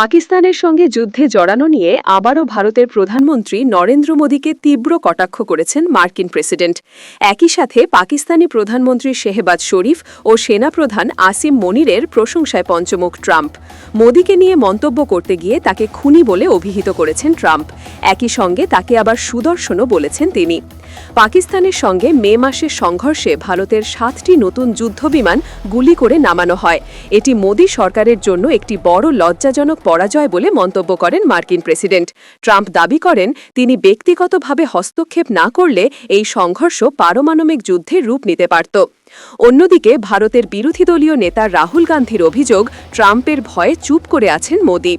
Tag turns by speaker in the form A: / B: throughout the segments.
A: পাকিস্তানের সঙ্গে যুদ্ধে জড়ানো নিয়ে আবারও ভারতের প্রধানমন্ত্রী নরেন্দ্র মোদীকে তীব্র কটাক্ষ করেছেন মার্কিন প্রেসিডেন্ট। একই সাথে পাকিস্তানি প্রধানমন্ত্রী শেহবাজ শরীফ ও সেনাপ্রধান আসিম মনিরের প্রশংসায় পঞ্চমুখ ট্রাম্প। মোদীকে নিয়ে মন্তব্য করতে গিয়ে তাকে খুনি বলে অভিহিত করেছেন ট্রাম্প। একই সঙ্গে তাকে আবার সুদর্শনও বলেছেন তিনি। পাকিস্তানের সঙ্গে মে মাসের সংঘর্ষে ভারতের সাতটি নতুন যুদ্ধবিমান গুলি করে নামানো হয়। এটি মোদী সরকারের জন্য একটি বড় লজ্জাজনক পরাজয় বলে মন্তব্য করেন মার্কিন প্রেসিডেন্ট। ট্রাম্প দাবি করেন, তিনি ব্যক্তিগতভাবে হস্তক্ষেপ না করলে এই সংঘর্ষ পারমাণবিক যুদ্ধে রূপ নিতে পারত। অন্যদিকে, ভারতের বিরোধী দলীয় নেতা রাহুল গান্ধীর অভিযোগ, ট্রাম্পের ভয়ে চুপ করে আছেন মোদী।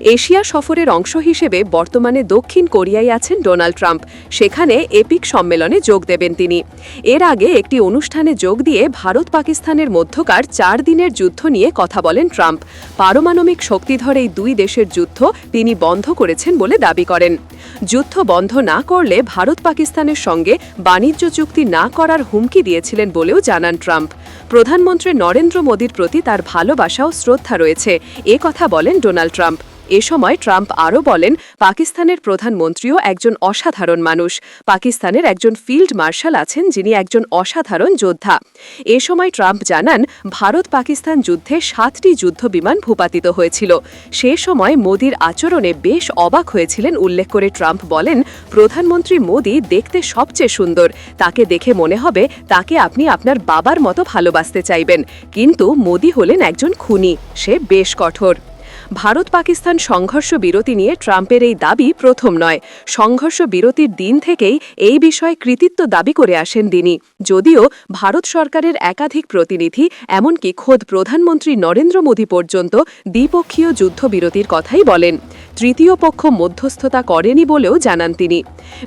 A: এশিয়া সফরের অংশ হিসেবে বর্তমানে দক্ষিণ কোরিয়ায় আছেন ডোনাল্ড ট্রাম্প। সেখানে এপিক সম্মেলনে যোগ দেবেন তিনি। এর আগে একটি অনুষ্ঠানে যোগ দিয়ে ভারত পাকিস্তানের মধ্যকার চার দিনের যুদ্ধ নিয়ে কথা বলেন ট্রাম্প। পারমাণবিক শক্তিধর এই দুই দেশের যুদ্ধ তিনি বন্ধ করেছেন বলে দাবি করেন। যুদ্ধ বন্ধ না করলে ভারত পাকিস্তানের সঙ্গে বাণিজ্য চুক্তি না করার হুমকি দিয়েছিলেন বলেও জানান ট্রাম্প। প্রধানমন্ত্রী নরেন্দ্র মোদীর প্রতি তার ভালোবাসা ও শ্রদ্ধা রয়েছে। এ কথা বলেন ডোনাল্ড ট্রাম্প। এ সময় ট্রাম্প আরও বলেন, পাকিস্তানের প্রধানমন্ত্রীও একজন অসাধারণ মানুষ। পাকিস্তানের একজন ফিল্ড মার্শাল আছেন যিনি একজন অসাধারণ যোদ্ধা। এ সময় ট্রাম্প জানান ভারত পাকিস্তান যুদ্ধে সাতটি যুদ্ধবিমান ভূপাতিত হয়েছিল। সে সময় মোদির আচরণে বেশ অবাক হয়েছিলেন, উল্লেখ করে ট্রাম্প বলেন, প্রধানমন্ত্রী মোদি দেখতে সবচেয়ে সুন্দর। তাকে দেখে মনে হবে, তাকে আপনি আপনার বাবার মতো ভালোবাসতে চাইবেন। কিন্তু মোদি হলেন একজন খুনি। সে বেশ কঠোর। ভারত পাকিস্তান সংঘর্ষ বিরতি নিয়ে ট্রাম্পের এই দাবি প্রথম নয়। সংঘর্ষ বিরতির দিন থেকেই এই বিষয়ে কৃতিত্ব দাবি করে আসেন তিনি। যদিও ভারত সরকারের একাধিক প্রতিনিধি, এমনকি খোদ প্রধানমন্ত্রী নরেন্দ্র মোদী পর্যন্ত দ্বিপক্ষীয় যুদ্ধবিরতির কথাই বলেন। তৃতীয় পক্ষ মধ্যস্থতা করেনি বলেও জানান তিনি।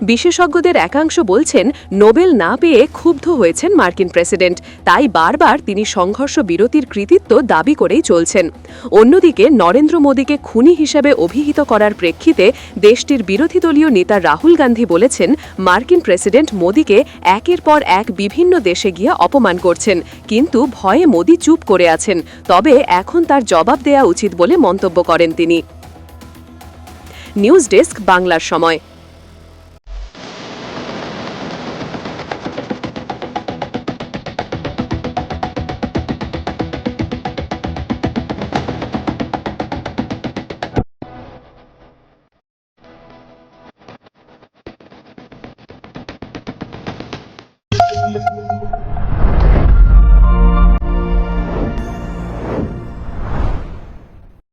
A: বিশেষজ্ঞদের একাংশ বলছেন, নোবেল না পেয়ে ক্ষুব্ধ হয়েছেন মার্কিন প্রেসিডেন্ট। তাই বারবার তিনি সংঘর্ষ বিরতির কৃতিত্ব দাবি করেই চলছেন। অন্যদিকে, নরেন্দ্র মোদীকে খুনি হিসেবে অভিহিত করার প্রেক্ষিতে দেশটির বিরোধী দলীয় নেতা রাহুল গান্ধী বলেছেন, মার্কিন প্রেসিডেন্ট মোদীকে একের পর এক বিভিন্ন দেশে গিয়ে অপমান করছেন। কিন্তু ভয়ে মোদী চুপ করে আছেন। তবে এখন তার জবাব দেয়া উচিত বলে মন্তব্য করেন তিনি। নিউজ ডেস্ক বাংলার সময়
B: Thank you.